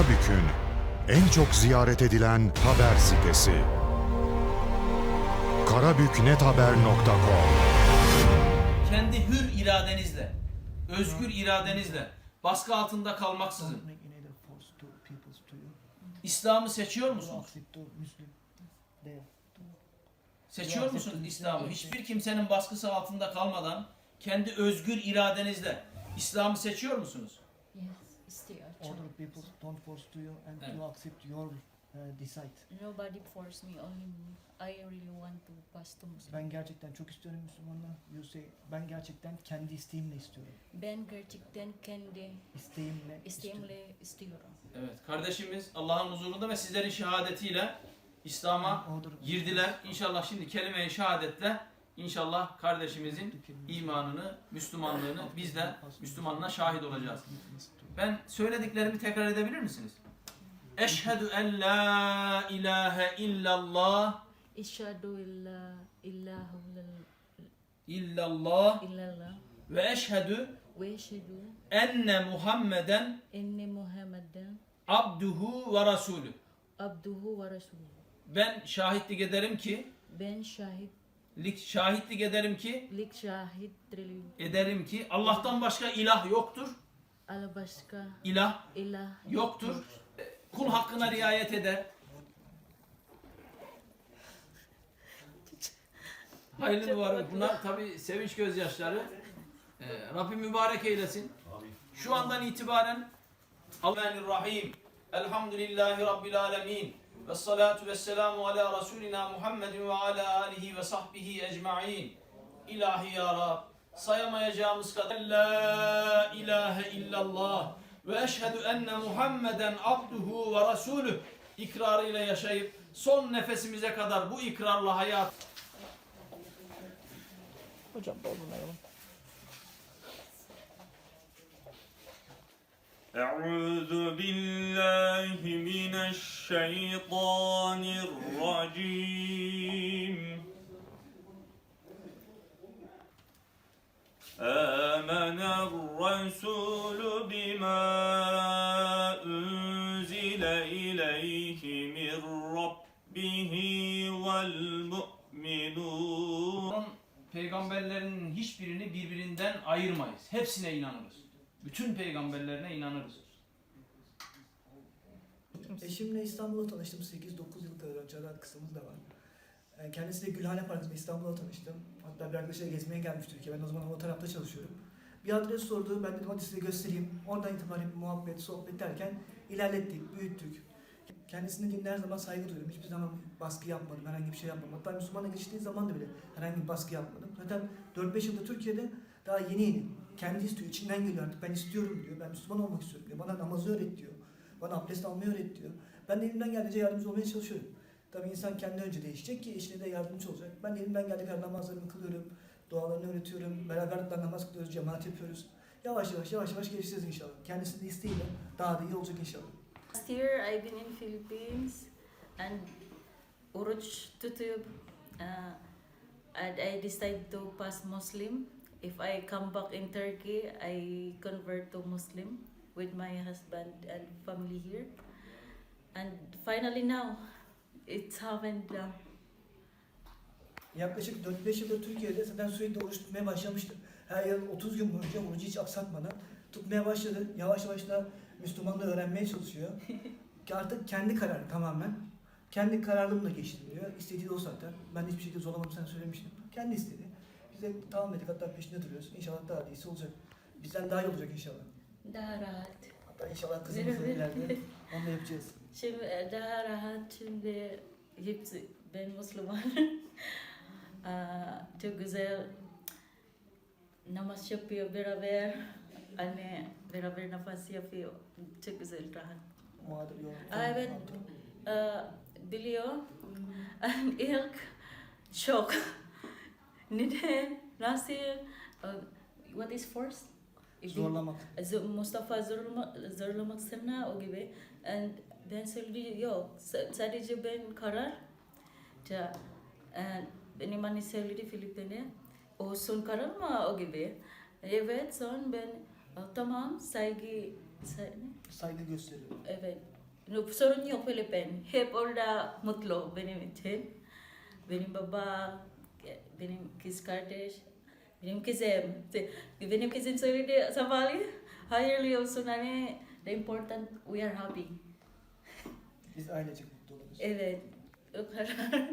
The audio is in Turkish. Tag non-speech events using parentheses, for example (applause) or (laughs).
Karabük'ün en çok ziyaret edilen haber sitesi. karabüknethaber.com kendi hür iradenizle, özgür iradenizle, baskı altında kalmaksızın. İslam'ı seçiyor musunuz? Seçiyor musunuz İslam'ı? Hiçbir kimsenin baskısı altında kalmadan kendi özgür iradenizle İslam'ı seçiyor musunuz? Yes, still a other people don't force to you and Yeah. you accept your uh, decide. Nobody forced me, only me. I really want to pass to Muslim. Ben gerçekten çok istiyorum Müslümanlığı. You say ben gerçekten kendi isteğimle istiyorum. Ben gerçekten kendi İsteğimle istiyorum. isteğimle istiyorum. Evet, kardeşimiz Allah'ın huzurunda ve sizlerin şehadetiyle İslam'a Other- girdiler. İnşallah şimdi kelime-i şehadetle inşallah kardeşimizin imanını, Müslümanlığını biz de Müslümanlığına şahit olacağız. Ben söylediklerimi tekrar edebilir misiniz? Eşhedü en la ilahe illallah İşhadu illa illahu illallah illallah ve eşhedü ve eşhedü enne Muhammeden enne Muhammeden abduhu ve rasulü. abduhu ve resulü. Ben şahitlik ederim ki Ben şahit lik şahitlik ederim ki lik şahit ederim ki Allah'tan başka ilah yoktur. Ala başka İlah ilah yoktur. Kul hakkına riayet eder. Hayırlı mübarek. Bunlar tabi sevinç gözyaşları. Ee, Rabbim mübarek eylesin. Şu andan itibaren Rahim. Elhamdülillahi Rabbil alemin. Ve salatu ve selamu ala Resulina Muhammedin ve ala alihi ve sahbihi ecma'in. İlahi ya Rab Sayamayacağımız kadar La ilahe illallah ve eşhedü enne Muhammeden abduhu ve rasulü ikrarıyla yaşayıp son nefesimize kadar bu ikrarla hayat Hocam doldurmayalım. أعوذ بالله من الشيطان الرجيم آمن الرسول بما أنزل إليه من ربه والمؤمنون Onun peygamberlerinin hiçbirini birbirinden ayırmayız. Hepsine inanırız. Bütün peygamberlerine inanırız. Eşimle İstanbul'da tanıştım. 8-9 yıl kadar önce ara kısmımız da var. Ee, Kendisiyle Gülhane Parkı'nda İstanbul'da tanıştım. Hatta bir arkadaşıyla gezmeye gelmiş Türkiye. Ben o zaman o tarafta çalışıyorum. Bir adres sordu. Ben dedim hadi size göstereyim. Oradan itibaren muhabbet, sohbet derken ilerlettik, büyüttük. Kendisine dinle her zaman saygı duyuyorum. Hiçbir zaman baskı yapmadım, herhangi bir şey yapmadım. Hatta Müslümana geçtiği zaman da bile herhangi bir baskı yapmadım. Zaten 4-5 yılda Türkiye'de daha yeniydim. Kendi istiyor, içinden geliyor artık. Ben istiyorum diyor. Ben Müslüman olmak istiyorum diyor. Bana namazı öğret diyor. Bana abdest almayı öğret diyor. Ben de elimden geldiğince yardımcı olmaya çalışıyorum. Tabii insan kendi önce değişecek ki eşine de yardımcı olacak. Ben de elimden geldiği kadar namazlarımı kılıyorum. Dualarını öğretiyorum. Beraber namaz kılıyoruz, cemaat yapıyoruz. Yavaş yavaş yavaş yavaş gelişeceğiz inşallah. Kendisinin isteğiyle daha da iyi olacak inşallah. Last year I've been in Philippines and Uruj Tutub uh, and I decided to pass Muslim. If I come back in Turkey, I convert to Muslim with my husband and family here. And finally now, happened now. Yaklaşık 4-5 yıldır Türkiye'de zaten sürekli oruç tutmaya başlamıştı. Her yıl 30 gün boyunca orucu hiç aksatmadan tutmaya başladı. Yavaş yavaş da Müslümanlığı öğrenmeye çalışıyor. Ki (laughs) artık kendi kararı tamamen. Kendi kararlılığımla geçtim diyor. İstediği de o zaten. Ben hiçbir şekilde zorlamadım sen söylemiştim. Kendi istedi. Biz de tamam dedik hatta peşinde duruyoruz. İnşallah daha iyisi olacak. Bizden daha iyi olacak inşallah. Daha rahat. Hatta inşallah kızımızla ileride (laughs) onu da yapacağız. Şimdi daha rahat şimdi hepsi ben Müslüman. (laughs) Çok güzel namaz yapıyor beraber. Anne beraber nafas yapıyor. Çok güzel rahat. Muhadır yol. Evet. Biliyor. İlk şok. Neden? Nasıl? What is force? Zorlamak. Mustafa zorlama, zorlamak sana o gibi. And ben söyledi yok. S- Sadece ben karar. Ta, and benim anne söyledi Filipin'e. O son karar mı o gibi. Evet son ben "Oh, tamam saygı? Saygı gösteriyorum. Evet. No, sorun yok Philippines. Hep orada mutlu benim için. Benim baba, benim kız kardeş, benim kızım. Benim kızım söyledi sabahleyin. Hayırlı olsun anne. The important we are happy. Biz ailecek mutlu oluruz. Evet. O kadar. (laughs)